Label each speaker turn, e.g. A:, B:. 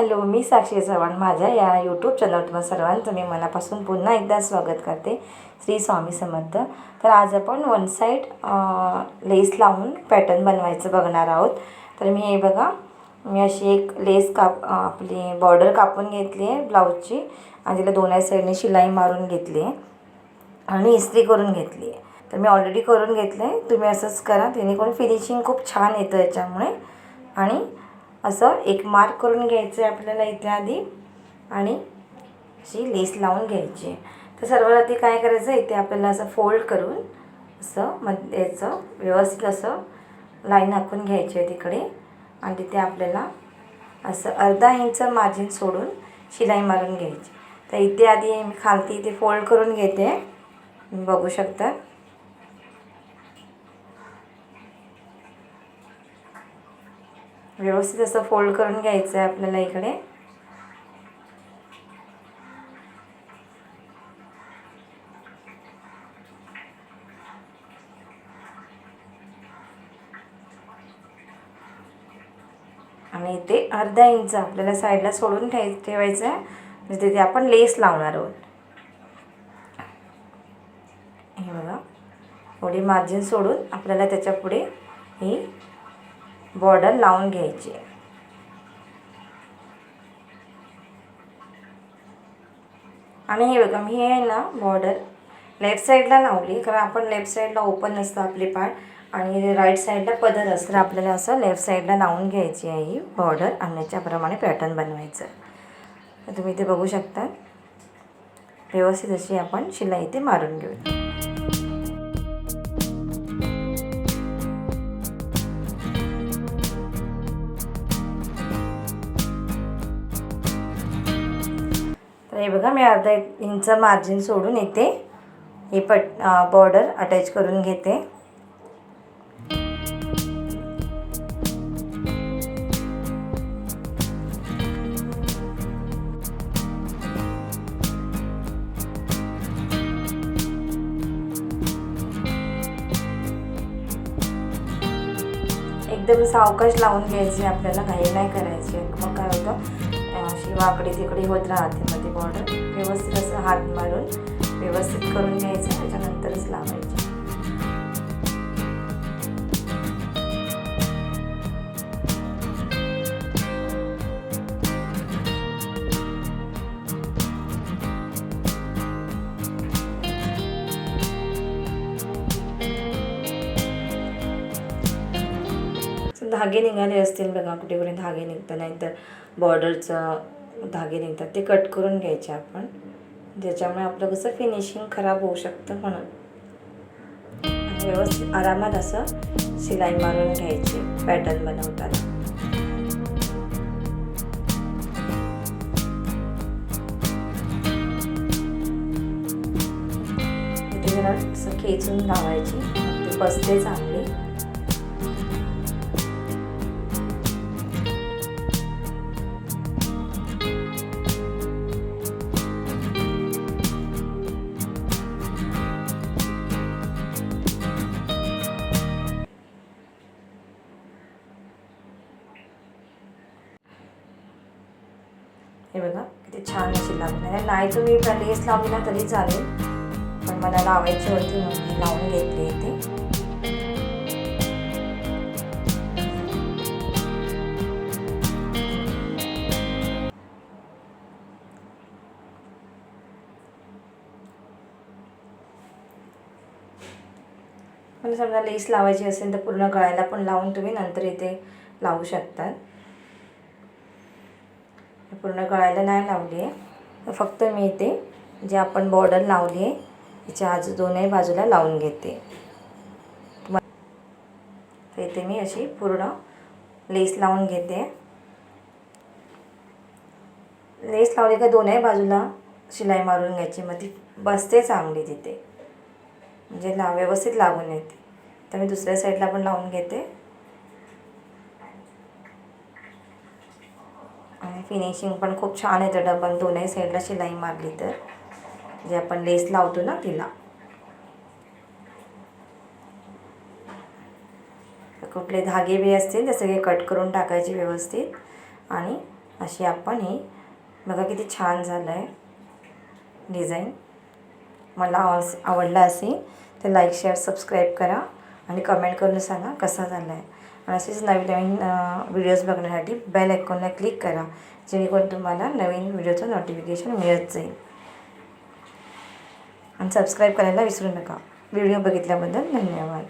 A: Hello मी साक्षी चव्हाण. माझ्या या YouTube चॅनलवर तुम्हाला सर्वांचं मी मनापासून पुन्हा एकदा स्वागत करते. श्री स्वामी समर्थ. तर आज आपण वन साईड लेस लावून पॅटर्न बनवायचं बघणार आहोत. तर मी हे बघा मी अशी एक लेस काप आपली बॉर्डर कापून घेतली आहे ब्लाऊजची आणि तिला दोन्ही साईडने शिलाई मारून घेतली आहे आणि इस्त्री करून घेतली आहे. तर मी ऑलरेडी करून घेतलं आहे तुम्ही असंच करा जेणेकरून फिनिशिंग खूप छान येतं याच्यामुळे. आणि असं एक मार्क करून घ्यायचं आहे आपल्याला इथे आधी आणि अशी लेस लावून घ्यायची. आहे तर सर्वात आधी काय करायचं इथे आपल्याला असं फोल्ड करून असं मध्ये याचं व्यवस्थित असं लाईन आखून घ्यायची आहे तिकडे. आणि तिथे आपल्याला असं अर्धा इंच मार्जिन सोडून शिलाई मारून घ्यायची. तर इथे आधी मी खालती इथे फोल्ड करून घेते. बघू शकता. व्यवस्थित असं फोल्ड करून घ्यायचं आहे आपल्याला इकडे. आणि इथे अर्धा इंच आपल्याला साईडला सोडून ठेव ठेवायचं आहे. म्हणजे तिथे आपण लेस लावणार आहोत. हे बघा. थोडी मार्जिन सोडून आपल्याला त्याच्या पुढे ही बॉर्डर लावून घ्यायची. आहे आणि हे बघा मी हे आहे ना बॉर्डर लेफ्ट साईडला लावली कारण आपण लेफ्ट साईडला ओपन असतं आपले पार्ट आणि राईट साईडला पदर असतं तर आपल्याला असं लेफ्ट साईडला लावून घ्यायची आहे ही बॉर्डर आणि याच्याप्रमाणे पॅटर्न बनवायचं. तर तुम्ही इथे बघू शकता. व्यवस्थित अशी आपण शिलाई इथे मारून घेऊ हे बघा मी अर्धा इंच मार्जिन सोडून इथे ही पट बॉर्डर अटॅच करून घेते. एकदम सावकाश लावून घ्यायची आपल्याला घाई नाही करायची. मग काय होतं? अशी वाकडी तिकडी होत राहते. मग ती बॉर्डर व्यवस्थित असं हात मारून व्यवस्थित करून घ्यायचं त्याच्यानंतरच लावायचं. धागे निघाले असतील बघा कुठे कुठे धागे निघतात नाहीतर बॉर्डरचं धागे निघतात ते कट करून घ्यायचे आपण. ज्याच्यामुळे आपलं कसं फिनिशिंग खराब होऊ शकतं म्हणून. व्यवस्थित आरामात असं शिलाई मारून घ्यायची पॅटर्न बनवताना. जरा असं खेचून लावायची. ती ते बसते चांगली. हे बघा किती छान अशी लागणार नाही तुम्ही लेस लावली ना तरी चालेल पण मला लावायची होती म्हणून मी लावून घेतली इथे पण समजा लेस लावायची असेल तर पूर्ण गळ्याला पण लावून तुम्ही नंतर इथे लावू शकतात. पूर्ण गळायला नाही लावली आहे. तर फक्त मी इथे जे आपण बॉर्डर लावली आहे तिच्या आजू दोनही बाजूला लावून घेते. तर इथे मी अशी पूर्ण लेस लावून घेते. लेस लावली का दोनही बाजूला शिलाई मारून घ्यायची. मग ती बसते चांगली तिथे. म्हणजे ला व्यवस्थित लागून येते. तर मी दुसऱ्या साईडला पण लावून घेते. फिनिशिंग पण खूप छान येतं डबल दोनही साईडला शिलाई मारली तर. जे आपण लेस लावतो ना तिला. कुठले धागे बी असतील ते सगळे कट करून टाकायचे व्यवस्थित. आणि अशी आपण ही बघा किती छान झालं आहे डिझाईन मला आव- आवडला असेल तर लाईक शेअर सबस्क्राईब करा. आणि कमेंट करून सांगा कसा झाला आहे असेच नवीन नवीन व्हिडिओज बघण्यासाठी बेल आयकॉनला क्लिक करा जेणेकरून तुम्हाला नवीन व्हिडिओचं नोटिफिकेशन मिळत जाईल. आणि सबस्क्राईब करायला विसरू नका. व्हिडिओ बघितल्याबद्दल धन्यवाद.